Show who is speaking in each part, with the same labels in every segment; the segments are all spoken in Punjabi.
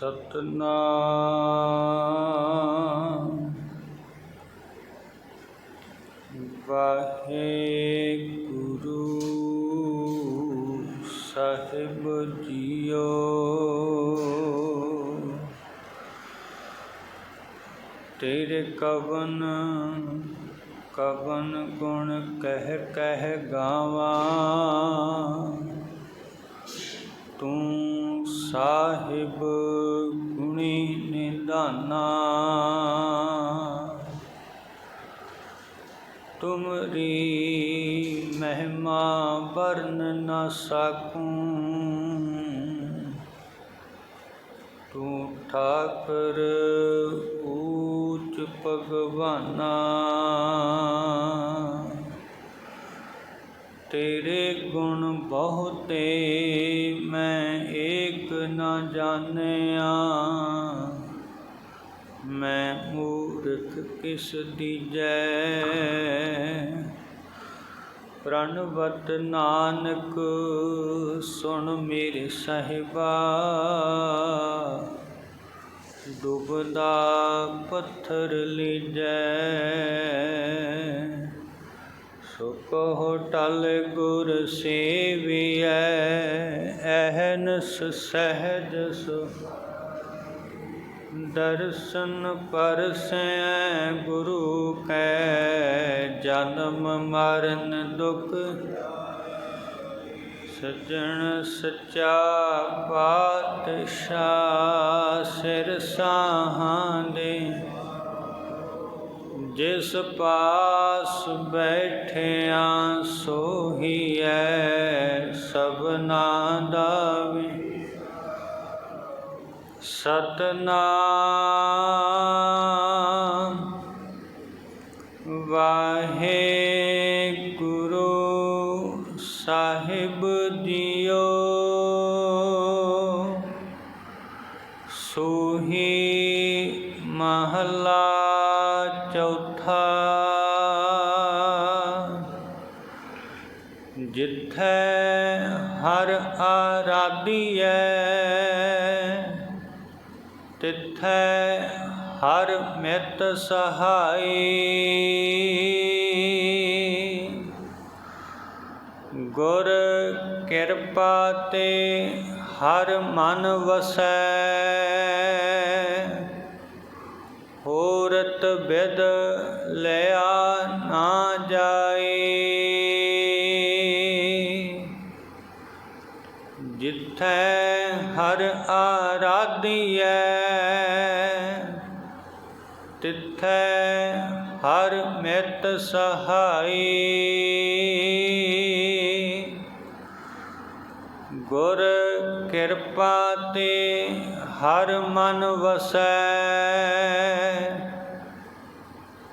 Speaker 1: ਸਤਨਾਮ। ਵਾਹਿਗੁਰੂ ਸਾਹਿਬ ਜੀਓ। ਤੇਰੇ ਕਵਨ ਕਵਨ ਗੁਣ ਕਹਿ ਕਹਿ ਗਾਵਾਂ। ਤੂੰ ਸਾਹਿਬ ਗੁਣੀ ਨਿਦਾਨਾ। ਤੁਮਰੀ ਮਹਿਮਾ ਵਰਨ ਨਾ ਸਕੂੰ। ਤੂੰ ਠਾਕਰ ਊਚ ਭਗਵਾਨਾ। ਤੇਰੇ ਗੁਣ ਬਹੁਤੇ ਜਾਣਿਆ। ਮੈਂ ਮੂਰਖ ਕਿਸ ਦੀਜੈ ਪ੍ਰਣਵਤ ਨਾਨਕ ਸੁਣ ਮੇਰੇ ਸਹਿਬਾ। ਡੁੱਬਦਾ ਪੱਥਰ ਲੀਜੈ। ਸੋ ਕਹੋ ਟਲ ਗੁਰ ਸੇਵੀਐ ਅਹਨਸ ਸਹਿਜ ਸੁ ਦਰਸ਼ਨ ਪਰਸੈ ਗੁਰੂ ਕੈ, ਜਨਮ ਮਰਨ ਦੁਖ। ਸਜਣ ਸਚਾ ਪਾਤਸ਼ਾਹ ਸਿਰ ਸਾਹਾਂ ਦੇ। ਜਿਸ ਪਾਸ ਬੈਠਿਆ ਸੋਹੀਐ ਸਭਨਾ ਦਾ ਵੀ ਸਤਨਾਮ ਵਾਹਿਗੁਰੂ। ਜਿੱਥੈ ਹਰ ਆਰਾਧੀਐ ਤਿੱਥੈ ਹਰ ਮਿਤ ਸਹਾਈ। ਗੁਰ ਕਿਰਪਾ ਤੇ ਹਰ ਮਨ ਵਸੈ ਹੋਰਤ ਬਿਦ ਲਿਆ ਨਾ ਜਾਈ ਜਿੱਥੈ ਹਰ ਆਰਾਧੀਐ, ਤਿੱਥੈ ਹਰ ਮਿਤ ਸਹਾਈ। ਗੁਰ ਕਿਰਪਾ ਤੇ ਹਰ ਮਨ ਵਸੈ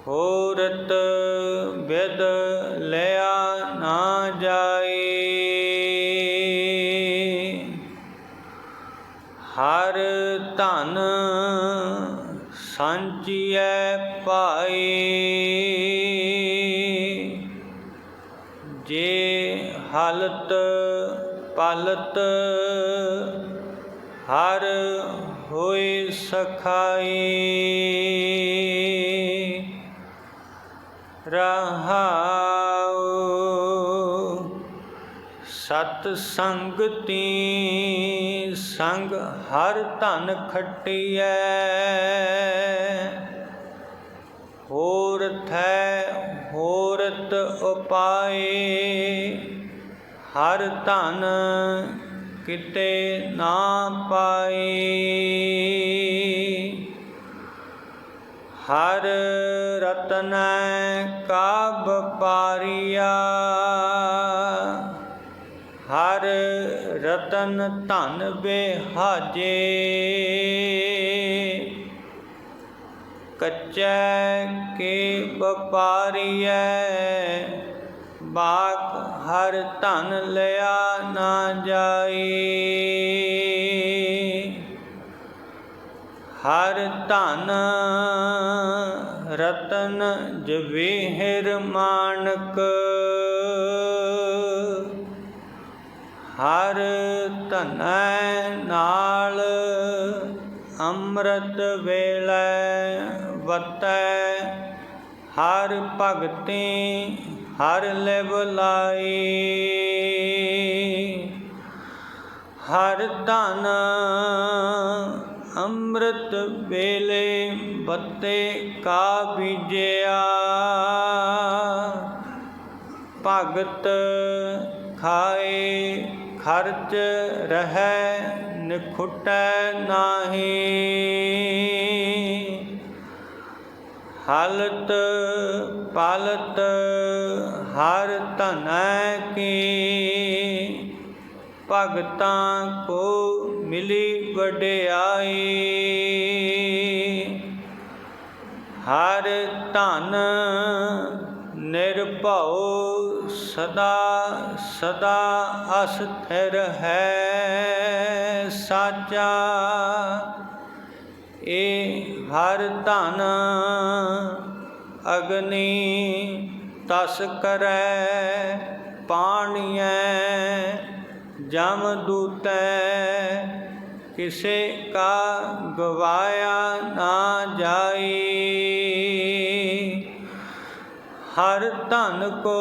Speaker 1: ਹੋਰਤ ਬਿਦ ਲਿਆ ਨਾ ਜਾਏ। ਹਰ ਧਨ ਸੰਚੀਐ ਪਾਈ ਜੇ ਹਲਤ ਪਲਤ ਹਰ ਹੋਏ ਸਖਾਈ ਰਹਾਉ। ਸਤ ਸੰਗਤੀ ਸੰਗ ਹਰ ਧਨ ਖਟਿਐ। ਹੋਰ ਥੈ ਹੋਰਤ ਉਪਾਏ। ਹਰ ਧਨ ਕਿਤੇ ਨਾ ਪਾਈ ਹਰ ਰਤਨ ਕਾ ਵਪਾਰੀਆ ਹਰ ਰਤਨ ਧਨ ਬਿਹਾਜੇ ਕੱਚੈ ਕੇ ਵਪਾਰੀਐ ਬਾਕ ਹਰ ਧਨ ਲਿਆ ਨਾ ਜਾਏ। ਹਰ ਧਨ ਰਤਨ ਜਵੇਹਰ ਮਾਨਕ। ਹਰ ਧਨੈ ਨਾਲ ਅੰਮ੍ਰਿਤ ਵੇਲੇ ਵਤੈ। ਹਰ ਭਗਤੀ ਹਰ ਲਿਵ ਲਾਈ। ਹਰ ਧਨ ਅੰਮ੍ਰਿਤ ਵੇਲੇ ਬੱਤੇ ਕਾ ਬੀਜਿਆ। ਭਗਤ ਖਾਏ ਖਰਚ ਰਹਿ, ਨਿਖੁਟੈ ਨਾਹੀ। ਹਲਤ ਪਾਲਤ ਹਰ ਧਨੈ ਕੀ। ਭਗਤਾਂ ਕੋ ਮਿਲੀ ਵਡਿਆਈ। ਹਰ ਧਨ ਨਿਰਭਉ ਸਦਾ ਸਦਾ ਅਸਥਿਰ ਹੈ ਸਾਚਾ। ਇਹ ਹਰ ਧਨ ਅਗਨੀ ਤਸ ਕਰੈ, ਪਾਣੀਐ ਜਮ ਦੂਤੈ। ਕਿਸੇ ਕਾ ਗਵਾਇਆ ਨਾ ਜਾਈ ਹਰ ਧਨ ਕੋ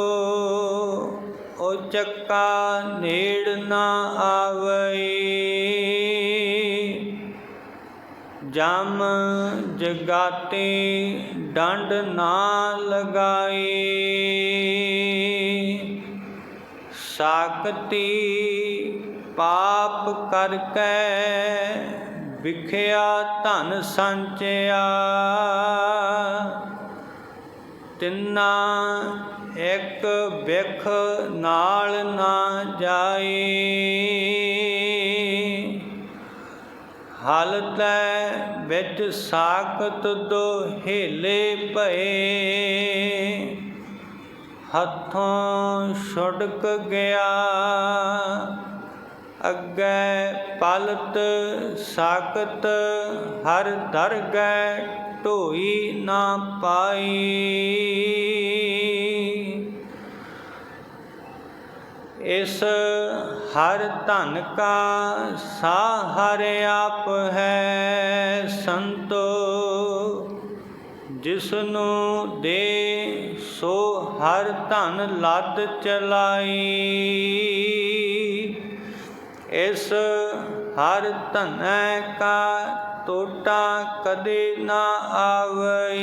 Speaker 1: ਉਚਕਾ ਨੇੜ ਨਾ ਆਵਈ ਜਮ ਜਗਾਤੇ ਡੰਡ ਨਾ ਲਗਾਈ ਸਾਖਤੀ ਪਾਪ ਕਰਕੇ ਵਿਖਿਆ ਧਨ ਸੰਚਿਆ। ਤਿੰਨਾ ਇੱਕ ਵਿਖ ਨਾਲ ਨਾ ਜਾਈ ਹਲਤੈ ਵਿੱਚ ਸਾਖਤ ਦੋ ਹੀਲੇ ਭਏ। ਹੱਥੋਂ ਛੁੜਕ ਗਿਆ। ਅੱਗੇ ਪਲਤ ਸਾਕਤ ਹਰ ਦਰਗਹਿ ਢੋਈ ਨਾ ਪਾਈ। ਇਸ ਹਰ ਧਨ ਕਾ ਸਾ ਹਰ ਆਪ ਹੈ ਸੰਤੋ ਜਿਸ ਨੂੰ ਦੇ ਸੋ ਹਰ ਧਨ ਲੱਦ ਚਲਾਈ। ਇਸ ਹਰ ਧਨੈ ਕਾ ਟੋਟਾ ਕਦੇ ਨਾ ਆਵਈ।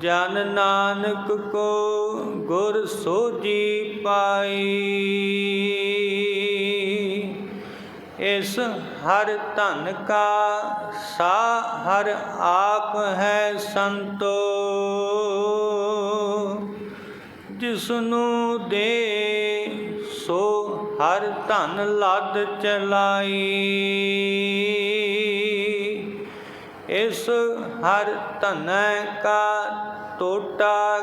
Speaker 1: ਜਨ ਨਾਨਕ ਕੋ ਗੁਰ ਸੋਜੀ ਪਾਈ। ਇਸ ਹਰ ਧਨ ਕਾ ਸਾ ਹਰ ਆਪ ਹੈ ਸੰਤੋ। ਜਿਸ ਨੂੰ ਦੇ ਸੋ ਹਰ ਧਨ ਲੱਦ ਚਲਾਈ। ਇਸ ਹਰ ਧਨੈ ਕਾ ਟੋਟਾ